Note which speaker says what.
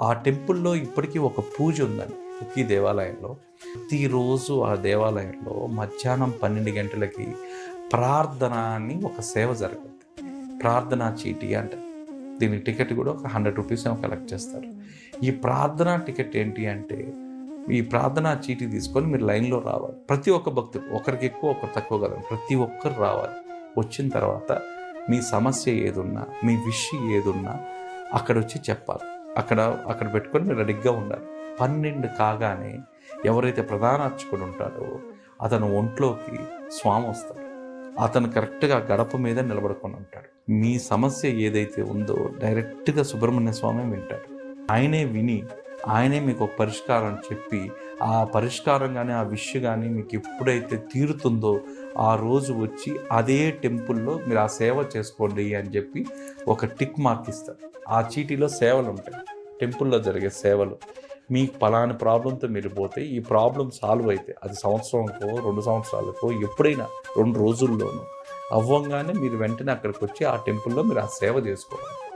Speaker 1: ఆ టెంపుల్లో ఇప్పటికీ ఒక పూజ ఉందండి ఈ దేవాలయంలో. ప్రతిరోజు ఆ దేవాలయంలో మధ్యాహ్నం పన్నెండు గంటలకి ప్రార్థన అని ఒక సేవ జరుగుతుంది. ప్రార్థనా చీటీ అంటారు దీనికి టికెట్ కూడా ఒక హండ్రెడ్ రూపీస్ ఏమో కలెక్ట్ చేస్తారు. ఈ ప్రార్థనా టికెట్ ఏంటి అంటే ఈ ప్రార్థనా చీటీ తీసుకొని మీరు లైన్లో రావాలి. ప్రతి ఒక్క భక్తుడు ఒకరికి ఎక్కువ ఒకరు తక్కువ కదా ప్రతి ఒక్కరు రావాలి. వచ్చిన తర్వాత మీ సమస్య ఏదున్నా మీ విష్ ఏదున్నా అక్కడ వచ్చి చెప్పాలి. అక్కడ అక్కడ పెట్టుకొని మీరు రెడీగా ఉండాలి. పన్నెండు కాగానే ఎవరైతే ప్రధాన అర్చకుడు ఉంటాడో అతను ఒంట్లోకి స్వామి వస్తాడు. అతను కరెక్ట్గా గడప మీద నిలబడుకొని ఉంటాడు. మీ సమస్య ఏదైతే ఉందో డైరెక్ట్గా సుబ్రహ్మణ్య స్వామి వింటాడు. ఆయనే విని ఆయనే మీకు ఒక పరిష్కారం చెప్పి ఆ పరిష్కారం కానీ ఆ విష్ కానీ మీకు ఎప్పుడైతే తీరుతుందో ఆ రోజు వచ్చి అదే టెంపుల్లో మీరు ఆ సేవ చేసుకోండి అని చెప్పి ఒక టిక్ మార్క్ ఇస్తారు. ఆ చీటీలో సేవలు ఉంటాయి టెంపుల్లో జరిగే సేవలు. మీకు పలాని ప్రాబ్లంతో మీరు పోతే ఈ ప్రాబ్లం సాల్వ్ అయితే అది సంవత్సరంకో రెండు సంవత్సరాలకో ఎప్పుడైనా రెండు రోజుల్లోనూ అవ్వంగానే మీరు వెంటనే అక్కడికి వచ్చి ఆ టెంపుల్లో మీరు ఆ సేవ చేసుకోవాలి.